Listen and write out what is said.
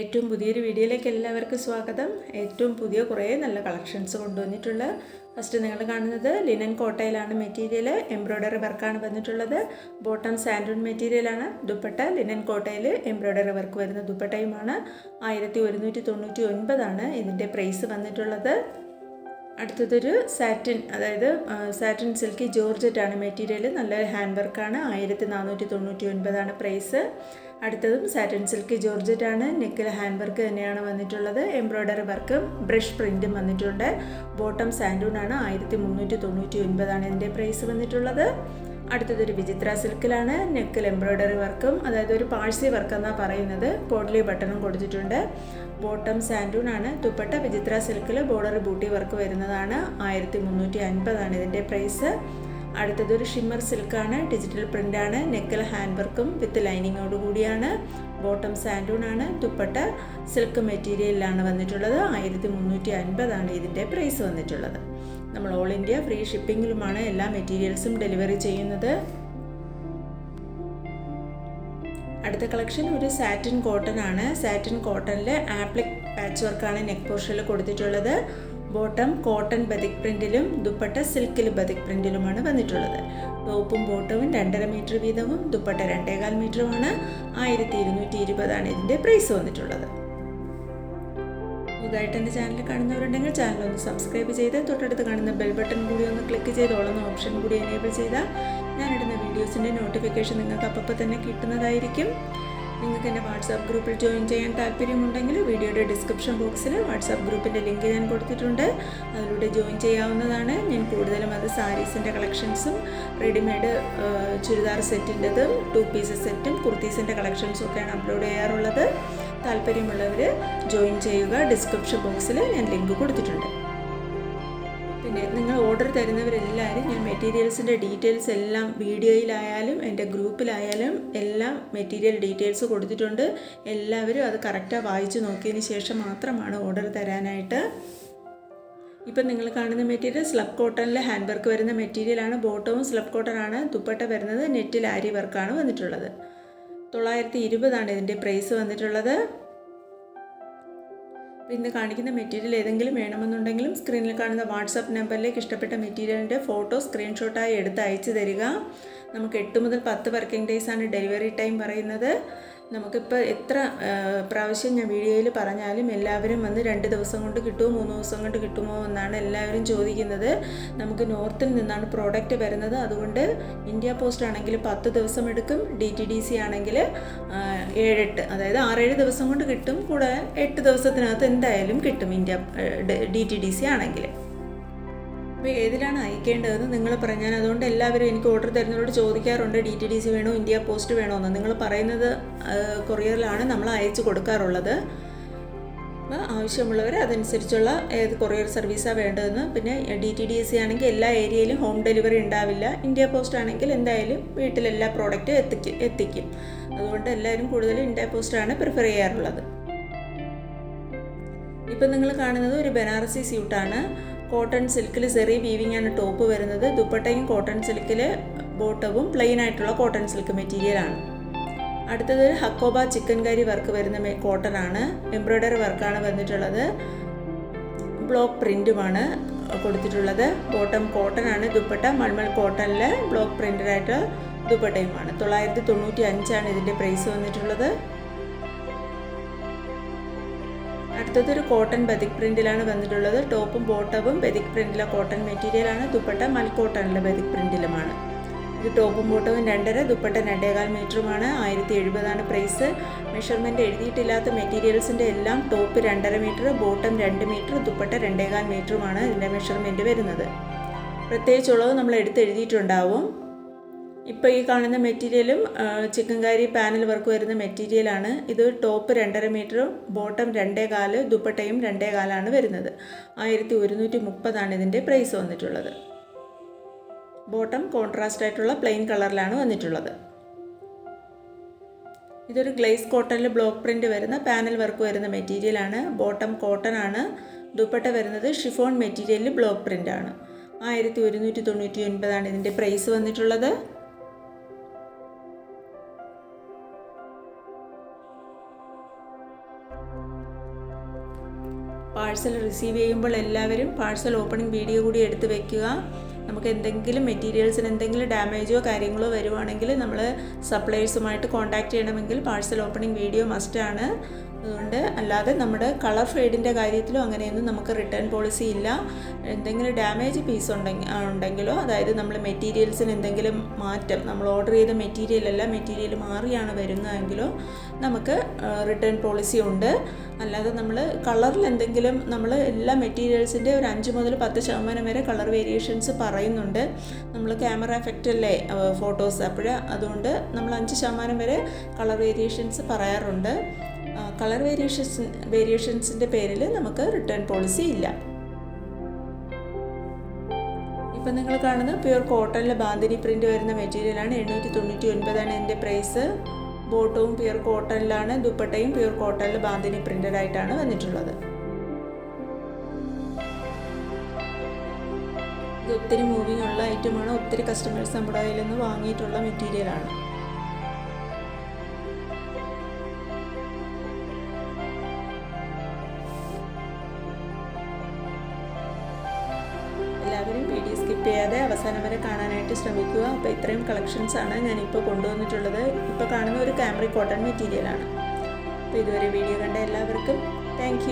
ഏറ്റവും പുതിയൊരു വീഡിയോയിലേക്ക് എല്ലാവർക്കും സ്വാഗതം. ഏറ്റവും പുതിയ കുറേ നല്ല കളക്ഷൻസ് കൊണ്ടുവന്നിട്ടുള്ള ഫസ്റ്റ് നിങ്ങൾ കാണുന്നത് ലിനൻ കോട്ടയിലാണ് മെറ്റീരിയൽ എംബ്രോയ്ഡറി വർക്കാണ് വന്നിട്ടുള്ളത്. ബോട്ടം സാൻഡൂൺ മെറ്റീരിയലാണ് ദുപ്പട്ട ലിനൻ കോട്ടയിൽ എംബ്രോയ്ഡറി വർക്ക് വരുന്ന ദുപ്പട്ടയുമാണ്. ആയിരത്തി ഒരുന്നൂറ്റി തൊണ്ണൂറ്റി ഒൻപതാണ് ഇതിന്റെ പ്രൈസ് വന്നിട്ടുള്ളത്. അടുത്തതൊരു സാറ്റിൻ അതായത് സാറ്റിൻ സിൽക്കി ജോർജറ്റ് ആണ് മെറ്റീരിയൽ നല്ല ഹാൻഡ് വർക്കാണ് ആയിരത്തി നാനൂറ്റി തൊണ്ണൂറ്റി ഒൻപതാണ് പ്രൈസ്. അടുത്തതും സാറ്റിൻ സിൽക്കി ജോർജറ്റ് ആണ് നെക്കിൽ ഹാൻഡ് വർക്ക് തന്നെയാണ് വന്നിട്ടുള്ളത്. എംബ്രോയ്ഡറി വർക്കും ബ്രഷ് പ്രിന്റും വന്നിട്ടുണ്ട്. ബോട്ടം സാൻഡൂൺ ആണ്. ആയിരത്തി മുന്നൂറ്റി തൊണ്ണൂറ്റി ഒൻപതാണ് ഇതിന്റെ പ്രൈസ് വന്നിട്ടുള്ളത്. അടുത്തതൊരു വിചിത്ര സിൽക്കിലാണ് നെക്കിൽ എംബ്രോയ്ഡറി വർക്കും അതായത് ഒരു പാഴ്സി വർക്ക് എന്നാണ് പറയുന്നത്. പോഡ്ലി ബട്ടണും കൊടുത്തിട്ടുണ്ട്. ബോട്ടം സാൻഡൂൺ ആണ്. ദുപ്പട്ട വിചിത്ര സിൽക്കിൽ ബോർഡർ ബൂട്ടി വർക്ക് വരുന്നതാണ്. ആയിരത്തി മുന്നൂറ്റി അൻപതാണ് ഇതിന്റെ പ്രൈസ്. അടുത്തതൊരു ഷിമ്മർ സിൽക്കാണ്. ഡിജിറ്റൽ പ്രിന്റാണ്. നെക്കിൽ ഹാൻഡ് വർക്കും വിത്ത് ലൈനിങ്ങോട് കൂടിയാണ്. ബോട്ടം സാൻഡൂൺ ആണ് ദുപ്പട്ട സിൽക്ക് മെറ്റീരിയലിലാണ് വന്നിട്ടുള്ളത്. ആയിരത്തി മുന്നൂറ്റി അൻപതാണ് ഇതിന്റെ പ്രൈസ് വന്നിട്ടുള്ളത്. നമ്മൾ ഓൾ ഇന്ത്യ ഫ്രീ ഷിപ്പിങ്ങിലുമാണ് എല്ലാ മെറ്റീരിയൽസും ഡെലിവറി ചെയ്യുന്നത്. അടുത്ത കളക്ഷൻ ഒരു സാറ്റിൻ കോട്ടൺ ആണ് സാറ്റിൻ കോട്ടണിൽ ആപ്ലിക് പാച്ച് വർക്കാണ് നെക്ക് പോർഷനിൽ കൊടുത്തിട്ടുള്ളത്. ബോട്ടം കോട്ടൺ ബതിക് പ്രിന്റിലും ദുപ്പട്ട സിൽക്കിൽ ബതിക് പ്രിന്റിലുമാണ് വന്നിട്ടുള്ളത്. ടോപ്പും ബോട്ടവും രണ്ടര മീറ്റർ വീതവും ദുപ്പട്ട രണ്ടേകാൽ മീറ്ററുമാണ്. ആയിരത്തി ഇരുന്നൂറ്റി ഇരുപതാണ് ഇതിന്റെ പ്രൈസ് വന്നിട്ടുള്ളത്. പുതുതായിട്ട് എന്റെ ചാനൽ കാണുന്നവരുണ്ടെങ്കിൽ ചാനൽ ഒന്ന് സബ്സ്ക്രൈബ് ചെയ്ത് തൊട്ടടുത്ത് കാണുന്ന ബെൽ ബട്ടൺ കൂടി ഒന്ന് ക്ലിക്ക് ചെയ്ത് ഓളുന്ന ഓപ്ഷൻ കൂടി എനേബിൾ ചെയ്താൽ ഞാനിടുന്ന വീഡിയോസിന്റെ നോട്ടിഫിക്കേഷൻ നിങ്ങൾക്ക് അപ്പോൾ തന്നെ കിട്ടുന്നതായിരിക്കും. നിങ്ങൾക്ക് എന്റെ വാട്സാപ്പ് ഗ്രൂപ്പിൽ ജോയിൻ ചെയ്യാൻ താല്പര്യമുണ്ടെങ്കിൽ വീഡിയോയുടെ ഡിസ്ക്രിപ്ഷൻ ബോക്സിൽ വാട്സാപ്പ് ഗ്രൂപ്പിന്റെ ലിങ്ക് ഞാൻ കൊടുത്തിട്ടുണ്ട്. അതിലൂടെ ജോയിൻ ചെയ്യാവുന്നതാണ്. ഞാൻ കൂടുതലും അത് സാരീസിന്റെ കളക്ഷൻസും റെഡിമെയ്ഡ് ചുരിദാർ സെറ്റിന്റെതും ടു പീസ് സെറ്റും കുർത്തീസിന്റെ കളക്ഷൻസും ഒക്കെയാണ് അപ്ലോഡ് ചെയ്യാറുള്ളത്. താല്പര്യമുള്ളവർ ജോയിൻ ചെയ്യുക. ഡിസ്ക്രിപ്ഷൻ ബോക്സിൽ ഞാൻ ലിങ്ക് കൊടുത്തിട്ടുണ്ട്. പിന്നെ നിങ്ങൾ ഓർഡർ തരുന്നവരെല്ലാവരും ഞാൻ മെറ്റീരിയൽസിന്റെ ഡീറ്റെയിൽസ് എല്ലാം വീഡിയോയിലായാലും എന്റെ ഗ്രൂപ്പിലായാലും എല്ലാം മെറ്റീരിയൽ ഡീറ്റെയിൽസ് കൊടുത്തിട്ടുണ്ട്. എല്ലാവരും അത് കറക്റ്റായി വായിച്ചു നോക്കിയതിന് ശേഷം മാത്രമാണ് ഓർഡർ തരാനായിട്ട്. ഇപ്പം നിങ്ങൾ കാണുന്ന മെറ്റീരിയൽ സ്ലബ് കോട്ടണിൽ ഹാൻഡ് വർക്ക് വരുന്ന മെറ്റീരിയലാണ് ബോട്ടവും സ്ലബ് കോട്ടണാണ് ദുപ്പട്ട വരുന്നത് നെറ്റിൽ ആരി വർക്കാണ് വന്നിട്ടുള്ളത്. തൊള്ളായിരത്തി ഇരുപതാണ് ഇതിന്റെ പ്രൈസ് വന്നിട്ടുള്ളത്. ഇന്ന് കാണിക്കുന്ന മെറ്റീരിയൽ ഏതെങ്കിലും വേണമെന്നുണ്ടെങ്കിലും സ്ക്രീനിൽ കാണുന്ന വാട്സാപ്പ് നമ്പറിലേക്ക് ഇഷ്ടപ്പെട്ട മെറ്റീരിയലിന്റെ ഫോട്ടോ സ്ക്രീൻഷോട്ടായി എടുത്ത് അയച്ചു തരിക. നമുക്ക് എട്ട് മുതൽ പത്ത് വർക്കിംഗ് ഡേയ്സാണ് ഡെലിവറി ടൈം പറയുന്നത്. നമുക്കിപ്പോൾ എത്ര പ്രാവശ്യം ഞാൻ വീഡിയോയിൽ പറഞ്ഞാലും എല്ലാവരും വന്ന് രണ്ട് ദിവസം കൊണ്ട് കിട്ടുമോ മൂന്ന് ദിവസം കൊണ്ട് കിട്ടുമോ എന്നാണ് എല്ലാവരും ചോദിക്കുന്നത്. നമുക്ക് നോർത്തിൽ നിന്നാണ് പ്രോഡക്റ്റ് വരുന്നത്. അതുകൊണ്ട് ഇന്ത്യ പോസ്റ്റ് ആണെങ്കിൽ പത്ത് ദിവസം എടുക്കും ഡി ടി ഡി സി ആണെങ്കിൽ ഏഴെട്ട് അതായത് ആറേഴ് ദിവസം കൊണ്ട് കിട്ടും. കൂടെ എട്ട് ദിവസത്തിനകത്ത് എന്തായാലും കിട്ടും India D T D C ആണെങ്കിൽ. അപ്പോൾ ഏതിലാണ് അയക്കേണ്ടതെന്ന് നിങ്ങൾ പറഞ്ഞാൽ അതുകൊണ്ട് എല്ലാവരും എനിക്ക് ഓർഡർ തരുന്നവരോട് ചോദിക്കാറുണ്ട്. ഡി ടി ഡി സി വേണോ ഇന്ത്യ പോസ്റ്റ് വേണോ എന്ന് നിങ്ങൾ പറയുന്നത് കൊറിയറിലാണ് നമ്മൾ അയച്ചു കൊടുക്കാറുള്ളത്. അപ്പോൾ ആവശ്യമുള്ളവർ അതനുസരിച്ചുള്ള ഏത് കൊറിയർ സർവീസാണ് വേണ്ടതെന്ന്. പിന്നെ ഡി ടി ഡി സി ആണെങ്കിൽ എല്ലാ ഏരിയയിലും ഹോം ഡെലിവറി ഉണ്ടാവില്ല. ഇന്ത്യ പോസ്റ്റ് ആണെങ്കിൽ എന്തായാലും വീട്ടിലെല്ലാ പ്രോഡക്റ്റും എത്തിക്കും എത്തിക്കും. അതുകൊണ്ട് എല്ലാവരും കൂടുതലും ഇന്ത്യ പോസ്റ്റാണ് പ്രിഫർ ചെയ്യാറുള്ളത്. ഇപ്പം നിങ്ങൾ കാണുന്നത് ഒരു ബനാറസി സ്യൂട്ടാണ് കോട്ടൺ സിൽക്കിൽ സെറി വീവിങ്ങാണ് ആണ് ടോപ്പ് വരുന്നത്. ദുപ്പട്ടയും കോട്ടൺ സിൽക്കിൽ ബോട്ടവും പ്ലെയിൻ ആയിട്ടുള്ള കോട്ടൺ സിൽക്ക് മെറ്റീരിയലാണ് അടുത്തത് ഹക്കോബ ചിക്കൻ കറി വർക്ക് വരുന്ന കോട്ടൺ ആണ്. എംബ്രോയ്ഡറി വർക്കാണ് വന്നിട്ടുള്ളത്. ബ്ലോക്ക് പ്രിന്റുമാണ് കൊടുത്തിട്ടുള്ളത്. ബോട്ടം കോട്ടൺ ആണ്. ദുപ്പട്ട മൾമൽ കോട്ടണിലെ ബ്ലോക്ക് പ്രിന്റഡായിട്ട് ദുപ്പട്ടയുമാണ്. തൊള്ളായിരത്തി തൊണ്ണൂറ്റി അഞ്ചാണ് ഇതിന്റെ പ്രൈസ് വന്നിട്ടുള്ളത്. അടുത്തതൊരു കോട്ടൺ ബെതിക് പ്രിന്റിലാണ് വന്നിട്ടുള്ളത്. ടോപ്പും ബോട്ടവും ബെതിക് പ്രിന്റിലെ കോട്ടൺ മെറ്റീരിയലാണ് ദുപ്പട്ട മൽക്കോട്ടണിലെ ബെതിക് പ്രിന്റിലുമാണ് ഇത് ടോപ്പും ബോട്ടവും രണ്ടര ദുപ്പട്ട രണ്ടേകാൽ മീറ്ററുമാണ്. ആയിരത്തി എഴുപതാണ് പ്രൈസ് മെഷർമെന്റ് എഴുതിയിട്ടില്ലാത്ത മെറ്റീരിയൽസിന്റെ എല്ലാം ടോപ്പ് രണ്ടര മീറ്റർ ബോട്ടം രണ്ട് മീറ്റർ ദുപ്പട്ട രണ്ടേകാൽ മീറ്ററുമാണ് ഇതിന്റെ മെഷർമെന്റ് വരുന്നത്. പ്രത്യേകിച്ചുള്ളത് നമ്മൾ എടുത്ത് എഴുതിയിട്ടുണ്ടാവും ഇപ്പോൾ ഈ കാണുന്ന മെറ്റീരിയലും ചിക്കൻ കാരി പാനൽ വർക്ക് വരുന്ന മെറ്റീരിയലാണ് ഇത് ടോപ്പ് രണ്ടര മീറ്ററും ബോട്ടം രണ്ടേ കാൽ ദുപ്പട്ടയും രണ്ടേ കാലാണ് വരുന്നത്. ആയിരത്തി ഒരുന്നൂറ്റി മുപ്പതാണ് ഇതിന്റെ പ്രൈസ് വന്നിട്ടുള്ളത്. ബോട്ടം കോൺട്രാസ്റ്റ് ആയിട്ടുള്ള പ്ലെയിൻ കളറിലാണ് വന്നിട്ടുള്ളത്. ഇതൊരു ഗ്ലേസ് കോട്ടണിൽ ബ്ലോക്ക് പ്രിന്റ് വരുന്ന പാനൽ വർക്ക് വരുന്ന മെറ്റീരിയലാണ് ബോട്ടം കോട്ടൺ ആണ്. ദുപ്പട്ട വരുന്നത് ഷിഫോൺ മെറ്റീരിയലിൽ ബ്ലോക്ക് പ്രിന്റ് ആണ്. ആയിരത്തി ഒരുന്നൂറ്റി തൊണ്ണൂറ്റി ഒൻപതാണ് ഇതിന്റെ പ്രൈസ് വന്നിട്ടുള്ളത്. പാഴ്സൽ റിസീവ് ചെയ്യുമ്പോൾ എല്ലാവരും പാഴ്സൽ ഓപ്പണിംഗ് വീഡിയോ കൂടി എടുത്ത് വെക്കുക. നമുക്ക് എന്തെങ്കിലും മെറ്റീരിയൽസിന് എന്തെങ്കിലും ഡാമേജോ കാര്യങ്ങളോ വരുവാണെങ്കിൽ നമ്മൾ സപ്ലയേഴ്സുമായിട്ട് കോൺടാക്റ്റ് ചെയ്യണമെങ്കിൽ പാഴ്സൽ ഓപ്പണിംഗ് വീഡിയോ മസ്റ്റാണ് അതുകൊണ്ട് അല്ലാതെ നമ്മുടെ കളർ ഫെയ്ഡിന്റെ കാര്യത്തിലും അങ്ങനെയൊന്നും നമുക്ക് റിട്ടേൺ പോളിസി ഇല്ല. എന്തെങ്കിലും ഡാമേജ് പീസ് ഉണ്ടെങ്കിൽ ഉണ്ടെങ്കിലോ അതായത് നമ്മൾ മെറ്റീരിയൽസിന് എന്തെങ്കിലും മാറ്റം നമ്മൾ ഓർഡർ ചെയ്ത മെറ്റീരിയൽ അല്ല മെറ്റീരിയൽ മാറിയാണ് വരുന്നതെങ്കിലോ നമുക്ക് റിട്ടേൺ പോളിസി ഉണ്ട്. അല്ലാതെ നമ്മൾ കളറിൽ എന്തെങ്കിലും നമ്മൾ എല്ലാ മെറ്റീരിയൽസിന്റെ ഒരു അഞ്ച് മുതൽ പത്ത് ശതമാനം വരെ കളർ വേരിയേഷൻസ് പറയുന്നുണ്ട്. നമ്മൾ ക്യാമറ എഫക്റ്റ് അല്ലേ ഫോട്ടോസ് അപ്പോൾ അതുകൊണ്ട് നമ്മൾ അഞ്ച് ശതമാനം വരെ കളർ വേരിയേഷൻസ് പറയാറുണ്ട്. കളർ വേരിയേഷൻസ് വേരിയേഷൻസിന്റെ പേരിൽ നമുക്ക് റിട്ടേൺ പോളിസി ഇല്ല. ഇപ്പം നിങ്ങൾ കാണുന്ന പ്യുർ കോട്ടണിലെ ബാന്തിനി പ്രിന്റ് വരുന്ന മെറ്റീരിയലാണ് എണ്ണൂറ്റി തൊണ്ണൂറ്റി ഒൻപതാണ് ഇതിന്റെ പ്രൈസ് ബോട്ടവും പ്യുർ കോട്ടണിലാണ് ദുപ്പട്ടയും പ്യുർ കോട്ടണിൽ ബാന്തിനി പ്രിന്റഡ് ആയിട്ടാണ് വന്നിട്ടുള്ളത്. ഇത് ഒത്തിരി മൂവിങ് ഉള്ള ഐറ്റമാണ് ഒത്തിരി കസ്റ്റമേഴ്സ് നമ്മുടെ കയ്യിൽ നിന്ന് വാങ്ങിയിട്ടുള്ള മെറ്റീരിയലാണ് സ്കിപ്പ് ചെയ്യാതെ അവസാനം വരെ കാണാനായിട്ട് ശ്രമിക്കുക. അപ്പോൾ ഇത്രയും കളക്ഷൻസ് ആണ് ഞാനിപ്പോൾ കൊണ്ടുവന്നിട്ടുള്ളത്. ഇപ്പോൾ കാണുന്ന ഒരു ക്യാമറി കോട്ടൺ മെറ്റീരിയലാണ് അപ്പോൾ ഇതുവരെ വീഡിയോ കണ്ട എല്ലാവർക്കും താങ്ക്